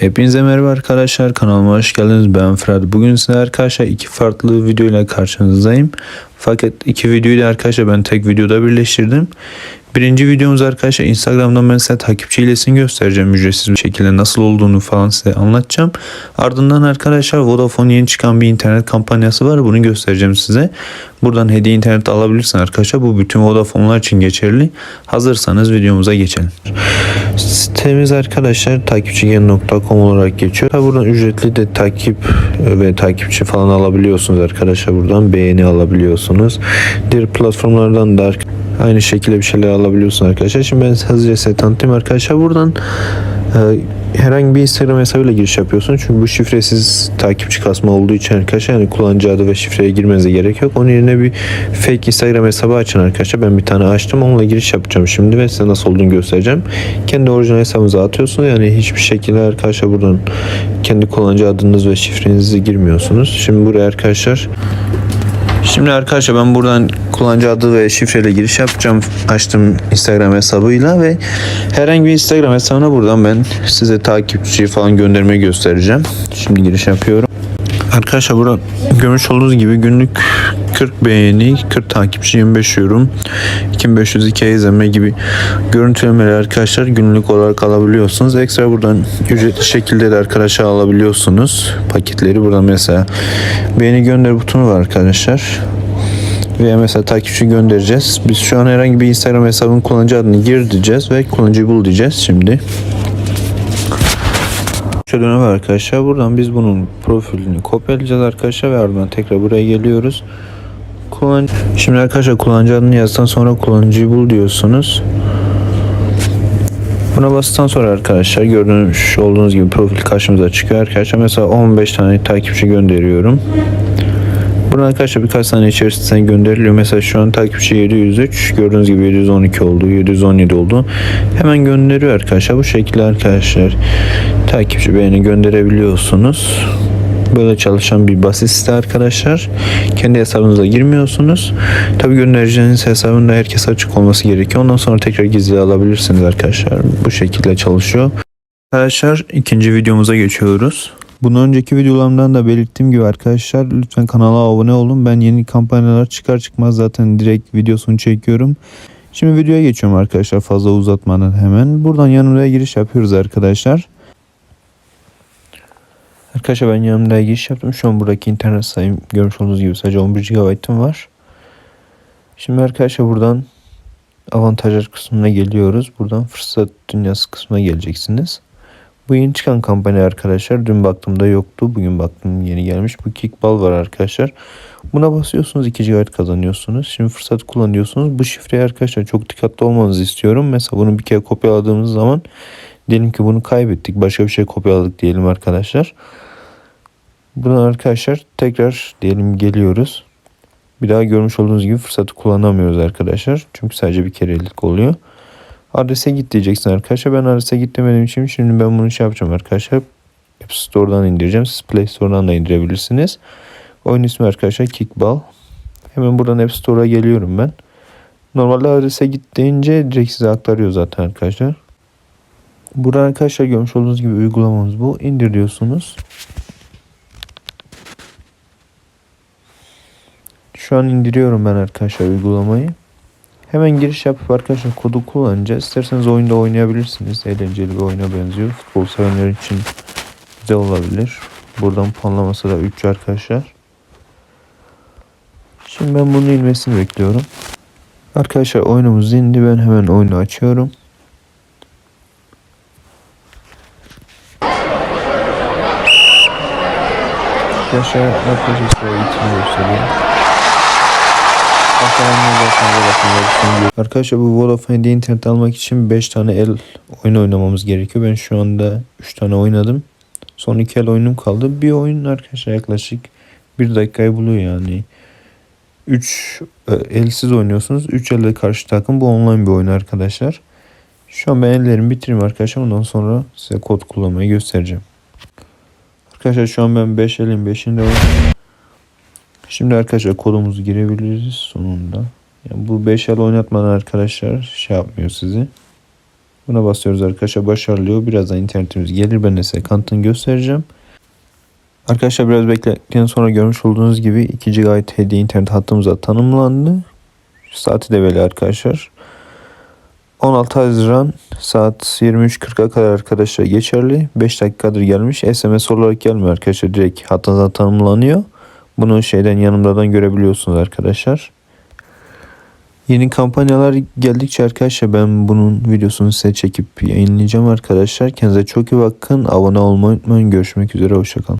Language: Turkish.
Hepinize merhaba arkadaşlar kanalıma hoş geldiniz ben Fırat. Bugün size arkadaşlar iki farklı video ile karşınızdayım. Fakat iki videoyu da arkadaşlar ben tek videoda birleştirdim. Birinci videomuz arkadaşlar Instagram'dan ben size takipçi hilesini göstereceğim ücretsiz bir şekilde nasıl olduğunu falan size anlatacağım. Ardından arkadaşlar Vodafone yeni çıkan bir internet kampanyası var bunu göstereceğim size. Buradan hediye internet alabilirsin arkadaşlar bu bütün Vodafone'lar için geçerli. Hazırsanız videomuza geçelim. Sitemiz arkadaşlar takipçigen.com olarak geçiyor. Tabi buradan ücretli de takip ve takipçi falan alabiliyorsunuz arkadaşlar. Buradan beğeni alabiliyorsunuz. Diğer platformlardan da aynı şekilde bir şeyler alabiliyorsunuz arkadaşlar. Şimdi ben hızlıca size tanıtayım arkadaşlar. Buradan e, herhangi bir Instagram hesabıyla giriş yapıyorsun. Çünkü bu şifresiz takipçi kasma olduğu için arkadaşlar yani kullanıcı adı ve şifreye girmenize gerek yok. Onun yerine bir fake Instagram hesabı açın arkadaşlar. Ben bir tane açtım. Onunla giriş yapacağım şimdi ve size nasıl olduğunu göstereceğim. Kendi orijinal hesabınıza atıyorsunuz. Yani hiçbir şekilde arkadaşlar buradan kendi kullanıcı adınız ve şifrenizi girmiyorsunuz. Şimdi buraya arkadaşlar Şimdi arkadaşlar ben buradan kullanıcı adı ve şifreyle giriş yapacağım. Açtım Instagram hesabıyla ve herhangi bir Instagram hesabına buradan ben size takipçi falan göndermeyi göstereceğim. Şimdi giriş yapıyorum. Arkadaşlar burada görmüş olduğunuz gibi günlük 40 beğeni, 40 takipçi, 25 yorum, 2502 izlenme gibi görüntülemeleri arkadaşlar günlük olarak alabiliyorsunuz. Ekstra buradan ücretli şekilde de arkadaşlar alabiliyorsunuz. Paketleri buradan mesela beğeni gönder butonu var arkadaşlar. Veya mesela takipçi göndereceğiz. Biz şu an herhangi bir Instagram hesabının kullanıcı adını gir diyeceğiz ve kullanıcıyı bul diyeceğiz şimdi. Şöyle dönem arkadaşlar. Buradan biz bunun profilini kopyalayacağız arkadaşlar ve ardından tekrar buraya geliyoruz. Kullanıcı... Şimdi arkadaşlar kullanıcı adını yazdıktan sonra kullanıcıyı bul diyorsunuz. Buna bastıktan sonra arkadaşlar gördüğünüz olduğunuz gibi profil karşımıza çıkıyor arkadaşlar. Mesela 15 tane takipçi gönderiyorum. Buradan arkadaşlar birkaç saniye içerisinde gönderiliyor. Mesela şu an takipçi 703. Gördüğünüz gibi 712 oldu. 717 oldu. Hemen gönderiyor arkadaşlar. Bu şekilde arkadaşlar takipçi beğeni gönderebiliyorsunuz. Böyle çalışan bir basit site arkadaşlar. Kendi hesabınıza girmiyorsunuz. Tabi göndereceğiniz hesabında herkes açık olması gerekiyor. Ondan sonra tekrar gizli alabilirsiniz arkadaşlar. Bu şekilde çalışıyor. Arkadaşlar ikinci videomuza geçiyoruz. Bundan önceki videolarımdan da belirttiğim gibi arkadaşlar lütfen kanala abone olun. Ben yeni kampanyalar çıkar çıkmaz zaten direkt videosunu çekiyorum. Şimdi videoya geçiyorum arkadaşlar fazla uzatmadan hemen. Buradan yanımda giriş yapıyoruz arkadaşlar. Arkadaşlar ben yanımda giriş yaptım. Şu an buradaki internet sayım görmüş olduğunuz gibi sadece 11 GB'ım var. Şimdi arkadaşlar buradan avantajlar kısmına geliyoruz. Buradan fırsat dünyası kısmına geleceksiniz. Bu yeni çıkan kampanya arkadaşlar. Dün baktığımda yoktu. Bugün baktım yeni gelmiş. Bu kickball var arkadaşlar. Buna basıyorsunuz 2 GB kazanıyorsunuz. Şimdi fırsat kullanıyorsunuz. Bu şifreyi arkadaşlar çok dikkatli olmanızı istiyorum. Mesela bunu bir kere kopyaladığımız zaman diyelim ki bunu kaybettik. Başka bir şey kopyaladık diyelim arkadaşlar. Buna arkadaşlar tekrar diyelim geliyoruz. Bir daha görmüş olduğunuz gibi fırsatı kullanamıyoruz arkadaşlar. Çünkü sadece bir kerelik oluyor. Adrese git diyeceksin arkadaşlar. Ben adrese git demediğim için şimdi ben bunu şey yapacağım arkadaşlar. App Store'dan indireceğim. Siz Play Store'dan da indirebilirsiniz. Oyun ismi arkadaşlar Kickball. Hemen buradan App Store'a geliyorum ben. Normalde adrese git deyince direkt size aktarıyor zaten arkadaşlar. Burada arkadaşlar görmüş olduğunuz gibi uygulamamız bu. İndir diyorsunuz. Şu an indiriyorum ben arkadaşlar uygulamayı. Hemen giriş yapıp arkadaşlar kodu kullanacağız. İsterseniz oyunda oynayabilirsiniz. Eğlenceli bir oyuna benziyor. Futbol sevenler için güzel olabilir. Buradan puanlaması da 3 arkadaşlar. Şimdi ben bunun inmesini bekliyorum. Arkadaşlar oyunumuz indi. Ben hemen oyunu açıyorum. Arkadaşlar arkadaşlar size eğitimi göstereyim. Arkadaşlar bu Vodafone'de internet almak için 5 tane el oyun oynamamız gerekiyor. Ben şu anda 3 tane oynadım. Son 2 el oyunum kaldı. Bir oyun arkadaşlar yaklaşık 1 dakikayı buluyor yani. 3 elsiz oynuyorsunuz. 3 elde karşı takım. Bu online bir oyun arkadaşlar. Şu an ben ellerimi bitireyim arkadaşlar. Ondan sonra size kod kullanmayı göstereceğim. Arkadaşlar şu an ben 5 elin 5'inde oynuyorum. Şimdi arkadaşlar kodumuzu girebiliriz sonunda. Yani bu 5 el oynatmadan arkadaşlar şey yapmıyor sizi. Buna basıyoruz arkadaşlar. Başarılıyor. Birazdan internetimiz gelir. Ben de size kanıtını göstereceğim. Arkadaşlar biraz bekledikten sonra görmüş olduğunuz gibi 2 GB hediye internet hattımıza tanımlandı. Saati de böyle arkadaşlar. 16 Haziran saat 23.40'a kadar arkadaşlar geçerli. 5 dakikadır gelmiş. SMS olarak gelmiyor arkadaşlar. Direkt hattınıza tanımlanıyor. Bunu şeyden yanımdadan görebiliyorsunuz arkadaşlar. Yeni kampanyalar geldikçe arkadaşlar ben bunun videosunu size çekip yayınlayacağım arkadaşlar. Kendinize çok iyi bakın. Abone olmayı unutmayın. Görüşmek üzere. Hoşçakalın.